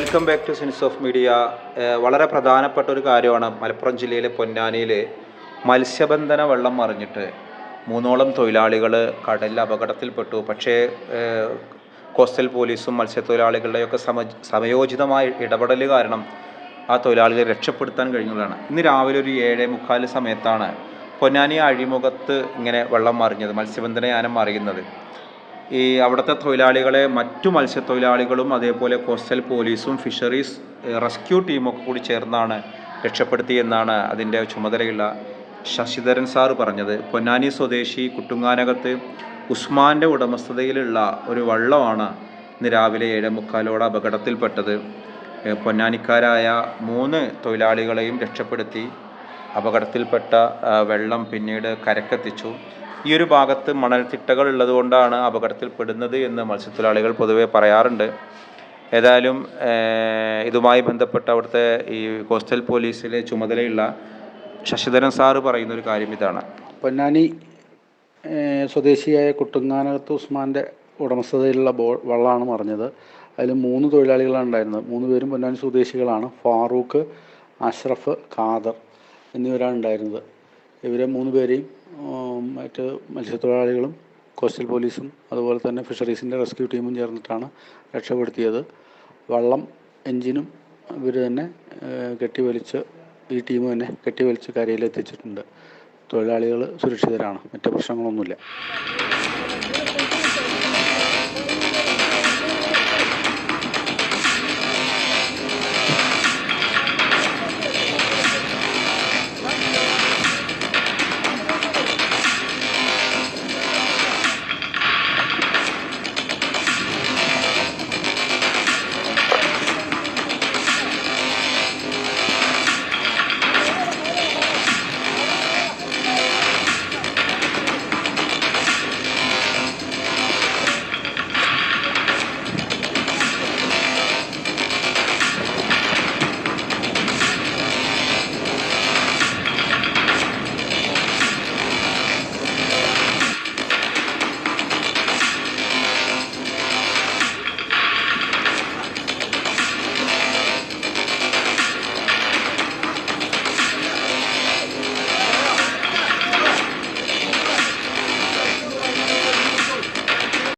Welcome back to Sense of Media. വളരെ പ്രധാനപ്പെട്ട ഒരു കാര്യമാണ് മലപ്പുറം ജില്ലയിലെ പൊന്നാനിയിൽ മത്സ്യബന്ധന വെള്ളം മറിഞ്ഞിട്ട്. മൂന്നോളം തൊഴിലാളികൾ കടലിൽ അപകടത്തിൽപ്പെട്ടു. പക്ഷേ കോസ്റ്റൽ പോലീസും മത്സ്യത്തൊഴിലാളികളുടെയൊക്കെ സമ സമയോചിതമായ ഇടപെടൽ കാരണം ആ തൊഴിലാളികളെ രക്ഷപ്പെടുത്താൻ കഴിഞ്ഞതാണ്. ഇന്ന് രാവിലെ ഒരു ഏഴേ മുക്കാൽ സമയത്താണ് പൊന്നാനി അഴിമുഖത്ത് ഇങ്ങനെ വെള്ളം മറിഞ്ഞത് മത്സ്യബന്ധന യാനം മറിയുന്നത്. ഈ അവിടുത്തെ തൊഴിലാളികളെ മറ്റു മത്സ്യത്തൊഴിലാളികളും അതേപോലെ കോസ്റ്റൽ പോലീസും ഫിഷറീസ് റെസ്ക്യൂ ടീമൊക്കെ കൂടി ചേർന്നാണ് രക്ഷപ്പെടുത്തിയെന്നാണ് അതിന്റെ ചുമതലയുള്ള ശശിധരൻ സാറ് പറഞ്ഞത്. പൊന്നാനി സ്വദേശി കുട്ടുങ്ങാനകത്ത് ഉസ്മാന്റെ ഉടമസ്ഥതയിലുള്ള ഒരു വള്ളമാണ് ഇന്ന് രാവിലെ ഏഴേ മുക്കാലോടെ അപകടത്തിൽപ്പെട്ടത് പൊന്നാനിക്കാരായ മൂന്ന് തൊഴിലാളികളെയും രക്ഷപ്പെടുത്തി. അപകടത്തിൽപ്പെട്ട വെള്ളം പിന്നീട് കരക്കെത്തിച്ചു. ഈ ഒരു ഭാഗത്ത് മണൽത്തിട്ടകൾ ഉള്ളതുകൊണ്ടാണ് അപകടത്തിൽപ്പെടുന്നത് എന്ന് മത്സ്യത്തൊഴിലാളികൾ പൊതുവെ പറയാറുണ്ട്. ഏതായാലും ഇതുമായി ബന്ധപ്പെട്ട അവിടുത്തെ ഈ കോസ്റ്റൽ പോലീസിലെ ചുമതലയുള്ള ശശിധരൻ സാറ് പറയുന്ന ഒരു കാര്യം ഇതാണ്. പൊന്നാനി സ്വദേശിയായ കുട്ടുങ്ങാനകത്ത് ഉസ്മാന്റെ ഉടമസ്ഥതയിലുള്ള ബോ വള്ളമാണ് മറിഞ്ഞത്. അതിൽ മൂന്ന് തൊഴിലാളികളാണ് ഉണ്ടായിരുന്നത്. മൂന്ന് പേരും പൊന്നാനി സ്വദേശികളാണ്. ഫാറൂഖ് അഷ്റഫ് ഖാദർ. എന്നിവരാണ് ഉണ്ടായിരുന്നത് ഇവരെ മൂന്ന് പേരെയും മറ്റ് മത്സ്യത്തൊഴിലാളികളും കോസ്റ്റൽ പോലീസും അതുപോലെ തന്നെ ഫിഷറീസിന്റെ റെസ്ക്യൂ ടീമും ചേർന്നിട്ടാണ് രക്ഷപ്പെടുത്തിയത്. വള്ളം എഞ്ചിനും ഇവർ തന്നെ കെട്ടി കെട്ടിവലിച്ച് ഈ ടീം തന്നെ കെട്ടിവലിച്ച് കരയിലെത്തിച്ചിട്ടുണ്ട്. തൊഴിലാളികൾ സുരക്ഷിതരാണ് മറ്റു പ്രശ്നങ്ങളൊന്നുമില്ല.